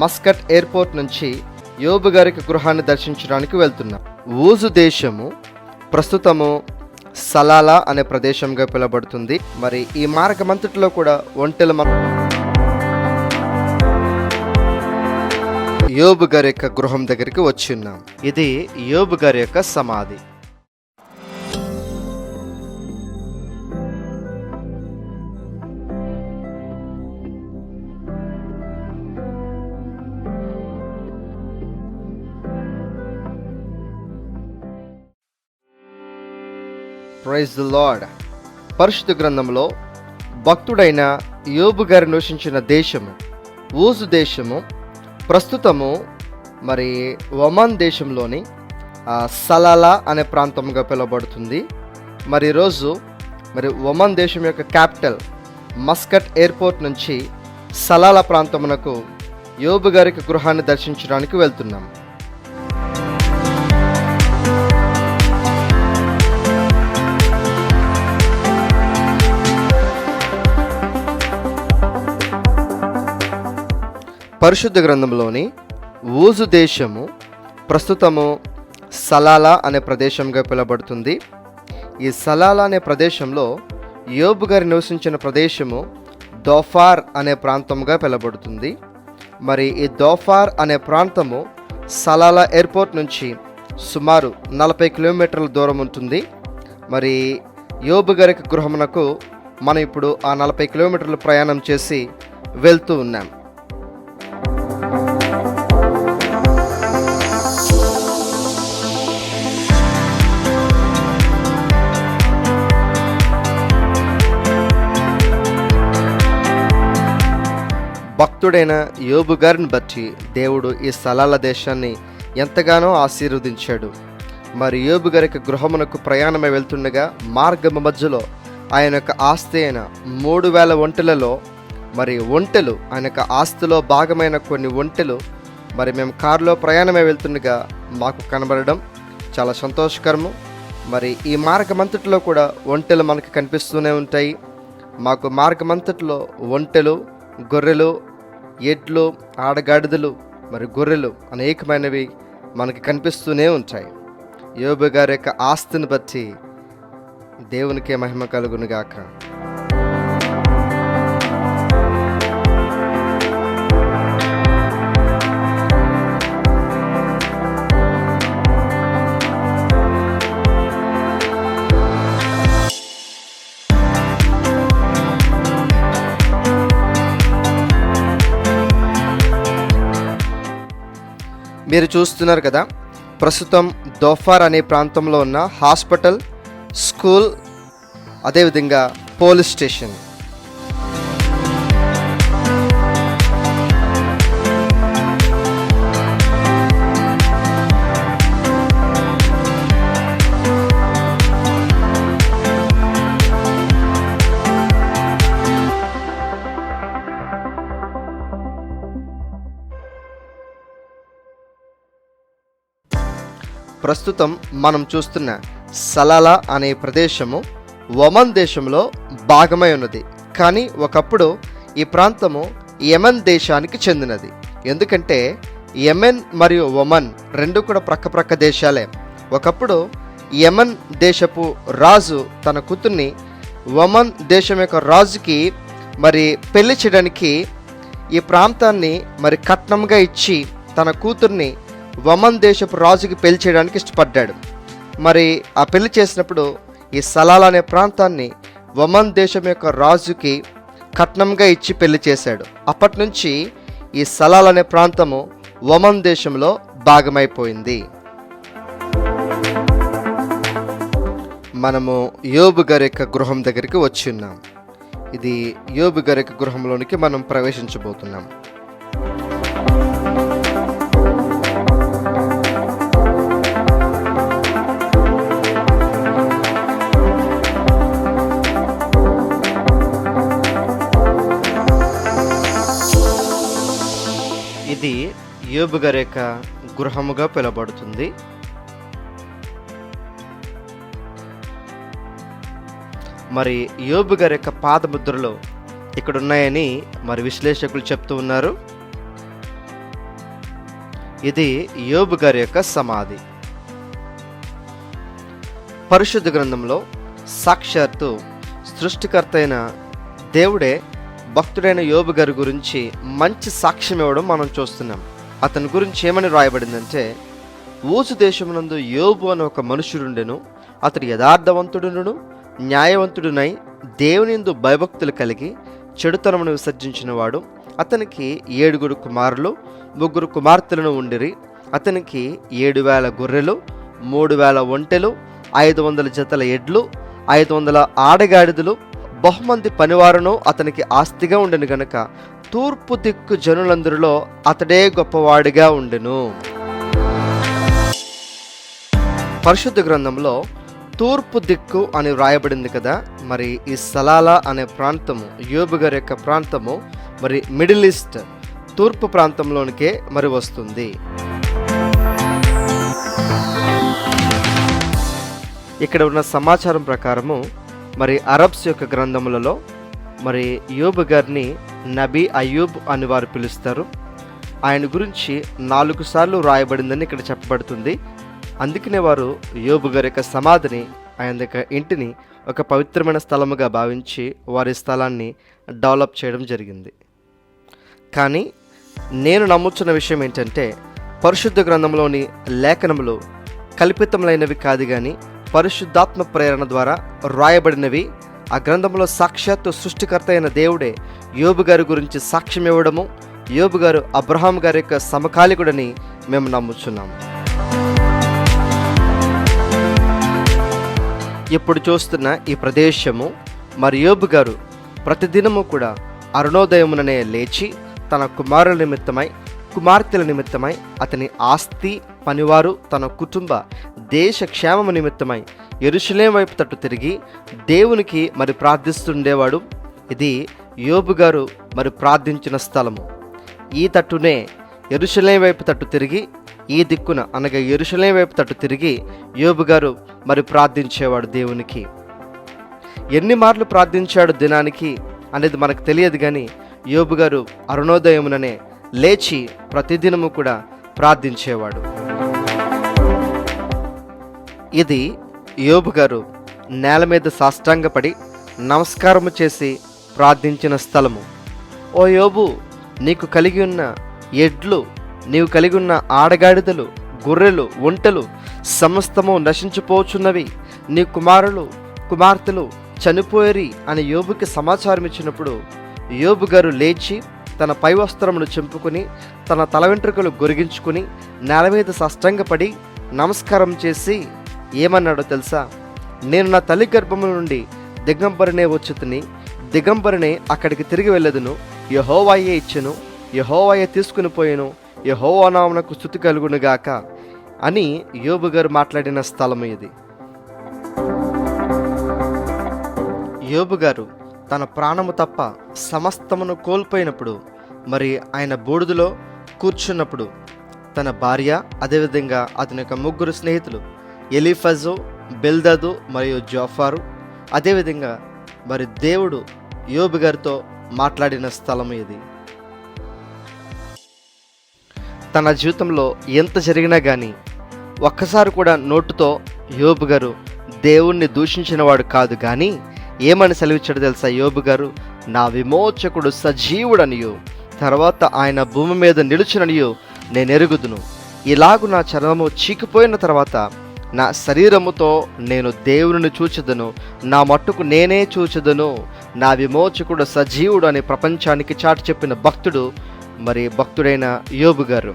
Muscat airport నుంచి యోబు గారికి గృహాన్ని దర్శించడానికి వెళ్తున్నాం. ఊజు దేశము ప్రస్తుతము సలాలా అనే ప్రదేశంగా పిలువబడుతుంది. మరి ఈ మార్గమంతటిలో కూడా ఒంటెలు మన యోబు గారి యొక్క గృహం దగ్గరికి వచ్చి ఉన్నాం. ఇది యోబు గారి యొక్క సమాధి. ప్రైజ్ లార్డ్ పరిశుద్ధ గ్రంథంలో భక్తుడైన యోబు గారు నివసించిన దేశము ఊజు దేశము ప్రస్తుతము మరి ఒమాన్ దేశంలోని సలాలా అనే ప్రాంతంగా పిలువబడుతుంది. మరి ఈరోజు మరి ఒమాన్ దేశం యొక్క క్యాపిటల్ మస్కట్ ఎయిర్పోర్ట్ నుంచి సలాలా ప్రాంతమునకు యోబు గారికి గృహాన్ని దర్శించడానికి వెళ్తున్నాం. పరిశుద్ధ గ్రంథంలోని ఊజు దేశము ప్రస్తుతము సలాలా అనే ప్రదేశంగా పిలువబడుతుంది. ఈ సలాలా అనే ప్రదేశంలో యోబు గారు నివసించిన ప్రదేశము దోఫార్ అనే ప్రాంతంగా పిలువబడుతుంది. మరి ఈ దోఫార్ అనే ప్రాంతము సలాలా ఎయిర్పోర్ట్ నుంచి సుమారు నలభై కిలోమీటర్ల దూరం ఉంటుంది. మరి యోబు గారికి గృహమునకు మనం ఇప్పుడు ఆ నలభై కిలోమీటర్లు ప్రయాణం చేసి వెళ్తూ ఉన్నాం. భక్తుడైన యోబు గారిని బట్టి దేవుడు ఈ స్థలాల దేశాన్ని ఎంతగానో ఆశీర్వదించాడు. మరి యోబు గారికి గృహమునకు ప్రయాణమై వెళ్తుండగా మార్గము మధ్యలో ఆయన యొక్క ఆస్తి అయిన మూడు వేల ఒంటెలలో మరి ఒంటెలు ఆయన యొక్క ఆస్తిలో భాగమైన కొన్ని ఒంటెలు మరి మేము కారులో ప్రయాణమై వెళ్తుండగా మాకు కనబడడం చాలా సంతోషకరము. మరి ఈ మార్గమంతటిలో కూడా ఒంటెలు మనకు కనిపిస్తూనే ఉంటాయి. మాకు మార్గమంతటిలో ఒంటెలు గొర్రెలు ఎడ్లు ఆడగాడిదలు మరి గొర్రెలు అనేకమైనవి మనకి కనిపిస్తూనే ఉంటాయి. యోబు గారి యొక్క ఆస్తిని బట్టి దేవునికే మహిమ కలుగునుగాక. మీరు చూస్తున్నారు కదా ప్రస్తుతం దోఫార్ అనే ప్రాంతంలో ఉన్న హాస్పిటల్ స్కూల్ అదేవిధంగా పోలీస్ స్టేషన్. ప్రస్తుతం మనం చూస్తున్న సలాలా అనే ప్రదేశము ఒమన్ దేశంలో భాగమై ఉన్నది. కానీ ఒకప్పుడు ఈ ప్రాంతము యెమెన్ దేశానికి చెందినది. ఎందుకంటే యెమెన్ మరియు ఒమన్ రెండు కూడా ప్రక్క ప్రక్క దేశాలే. ఒకప్పుడు యమన్ దేశపు రాజు తన కూతుర్ని ఒమన్ దేశం యొక్క రాజుకి మరి పెళ్ళి చేయడానికి ఈ ప్రాంతాన్ని మరి కట్నంగా ఇచ్చి తన కూతుర్ని వమన్ దేశపు రాజుకి పెళ్ళి చేయడానికి ఇష్టపడ్డాడు. మరి ఆ పెళ్ళి చేసినప్పుడు ఈ సలాల్ అనే ప్రాంతాన్ని వమన్ దేశం యొక్క రాజుకి కట్నంగా ఇచ్చి పెళ్ళి చేశాడు. అప్పటి నుంచి ఈ సలాల్ అనే ప్రాంతము వమన్ దేశంలో భాగమైపోయింది. మనము యోబు గారి యొక్క గృహం దగ్గరికి వచ్చి ఉన్నాం. ఇది యోబు గారి యొక్క గృహంలోనికి మనం ప్రవేశించబోతున్నాం. యోబు యొక్క గృహముగా పిలబడుతుంది మరి యోబు యొక్క పాదముద్రలు ఇక్కడ ఉన్నాయని మరి విశ్లేషకులు చెప్తూ ఉన్నారు. ఇది యోబు గారి యొక్క సమాధి. పరిశుద్ధ గ్రంథంలో సాక్షాత్తు సృష్టికర్త అయిన దేవుడే భక్తుడైన యోబు గారి గురించి మంచి సాక్ష్యం ఇవ్వడం మనం చూస్తున్నాం. అతని గురించి ఏమని రాయబడిందంటే ఊసు దేశమునందు యోబు అని ఒక మనుషుడుండెను అతడు యథార్థవంతుడును న్యాయవంతుడునై దేవునిందు భయభక్తులు కలిగి చెడుతనమును విసర్జించిన వాడు అతనికి ఏడుగురు కుమారులు ముగ్గురు కుమార్తెలను ఉండిరి. అతనికి ఏడు వేల గొర్రెలు మూడు వేల ఒంటెలు ఐదు వందల జతల ఎడ్లు ఐదు వందల ఆడగాడిదలు బహుమంది పనివారును అతనికి ఆస్తిగా ఉండను గనుక. తూర్పు దిక్కు జనులందరిలో అతడే గొప్పవాడిగా ఉండెను. పరిశుద్ధ గ్రంథంలో తూర్పు దిక్కు అని వ్రాయబడింది కదా మరి ఈ సలాలా అనే ప్రాంతము యోబు గారి యొక్క ప్రాంతము మరి మిడిల్ ఈస్ట్ తూర్పు ప్రాంతంలోనికే మరి వస్తుంది. ఇక్కడ ఉన్న సమాచారం ప్రకారము మరి అరబ్స్ యొక్క గ్రంథములలో మరి యోబు గారిని నబీ అయ్యూబ్ అని వారు పిలుస్తారు. ఆయన గురించి నాలుగు సార్లు రాయబడిందని ఇక్కడ చెప్పబడుతుంది. అందుకనే వారు యోబు గారి యొక్క సమాధిని ఆయన యొక్క ఇంటిని ఒక పవిత్రమైన స్థలముగా భావించి వారి స్థలాన్ని డెవలప్ చేయడం జరిగింది. కానీ నేను నమ్ముతున్న విషయం ఏంటంటే పరిశుద్ధ గ్రంథంలోని లేఖనములు కల్పితములైనవి కాదు కానీ పరిశుద్ధాత్మ ప్రేరణ ద్వారా రాయబడినవి ఆ గ్రంథంలో సాక్షాత్తు సృష్టికర్త అయిన దేవుడే యోబు గారి గురించి సాక్ష్యం ఇవ్వడము యోబు గారు అబ్రహాం గారి యొక్క సమకాలికుడని మేము నమ్ముచున్నాము ఇప్పుడు చూస్తున్న ఈ ప్రదేశము మరి యోబు గారు ప్రతిదినము కూడా అరుణోదయముననే లేచి తన కుమారుల నిమిత్తమై కుమార్తెల నిమిత్తమై అతని ఆస్తి పనివారు తన కుటుంబ దేశ క్షేమము నిమిత్తమై ఎరుషులేం వైపు తట్టు తిరిగి దేవునికి మరి ప్రార్థిస్తుండేవాడు. ఇది యోబు గారు మరి ప్రార్థించిన స్థలము. ఈ తట్టునే ఎరుషలేం వైపు తట్టు తిరిగి ఈ దిక్కున అనగా ఎరుషలేం వైపు తట్టు తిరిగి యోబు గారు మరి ప్రార్థించేవాడు దేవునికి. ఎన్ని మార్లు ప్రార్థించాడు దినానికి అనేది మనకు తెలియదు కానీ యోబు గారు అరుణోదయముననే లేచి ప్రతిదినము కూడా ప్రార్థించేవాడు. ఇది యోబు గారు నేల మీద సాష్టాంగపడి నమస్కారము చేసి ప్రార్థించిన స్థలము. ఓ యోబు నీకు కలిగి ఉన్న ఎడ్లు నీవు కలిగి ఉన్న ఆడగాడిదలు గొర్రెలు ఒంటెలు సమస్తము నశించిపోచున్నవి. నీ కుమారులు కుమార్తెలు చనిపోయేరి అని యోబుకి సమాచారం ఇచ్చినప్పుడు యోబు గారు లేచి తన పై వస్త్రమును చెంపుకుని తన తల వెంట్రుకలు గొరిగించుకుని నేల మీద సష్టంగపడి నమస్కారం చేసి ఏమన్నాడో తెలుసా? నేను నా తల్లి గర్భము నుండి దిగంబరినే వచ్చుతుని దిగంబరినే అక్కడికి తిరిగి వెళ్ళదును. యహోవాయే ఇచ్చెను యహోవాయే తీసుకుని పోయాను యహోవా నామనకు స్థుతి కలుగునుగాక అని యోబు గారు మాట్లాడిన స్థలం ఇది. యోబు గారు తన ప్రాణము తప్ప సమస్తమును కోల్పోయినప్పుడు మరి ఆయన బూడిదలో కూర్చున్నప్పుడు తన భార్య అదేవిధంగా అతని యొక్క ముగ్గురు స్నేహితులు ఎలిఫజో బెల్దదు మరియు జోఫారు. అదేవిధంగా మరి దేవుడు యోబు గారితో మాట్లాడిన స్థలం ఇది. తన జీవితంలో ఎంత జరిగినా కానీ ఒక్కసారి కూడా నోటుతో యోబు గారు దేవుణ్ణి దూషించినవాడు కాదు కానీ ఏమని సెలవిచ్చాడు తెలుసా? యోబు గారు నా విమోచకుడు సజీవుడనియు తర్వాత ఆయన భూమి మీద నిలుచుననియు నేను ఎరుగుదును. ఇలాగు నా చర్మము చీకిపోయిన తర్వాత నా శరీరముతో నేను దేవుని చూచెదను. నా మట్టుకు నేనే చూచెదను. నా విమోచకుడు సజీవుడు అని ప్రపంచానికి చాటి చెప్పిన భక్తుడు మరి భక్తుడైన యోబు గారు.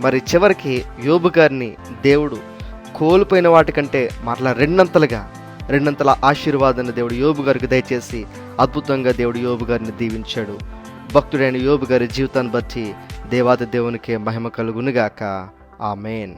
మరి చివరికి యోబు గారిని దేవుడు కోల్పోయిన వాటికంటే మరలా రెండంతలుగా రెండంతల ఆశీర్వాదాన్ని దేవుడు యోబు గారికి దయచేసి అద్భుతంగా దేవుడు యోబు గారిని దీవించాడు. భక్తుడైన యోబు గారి జీవితాన్ని బట్టి దేవాది దేవునికి మహిమ కలుగునుగాక. ఆమెన్.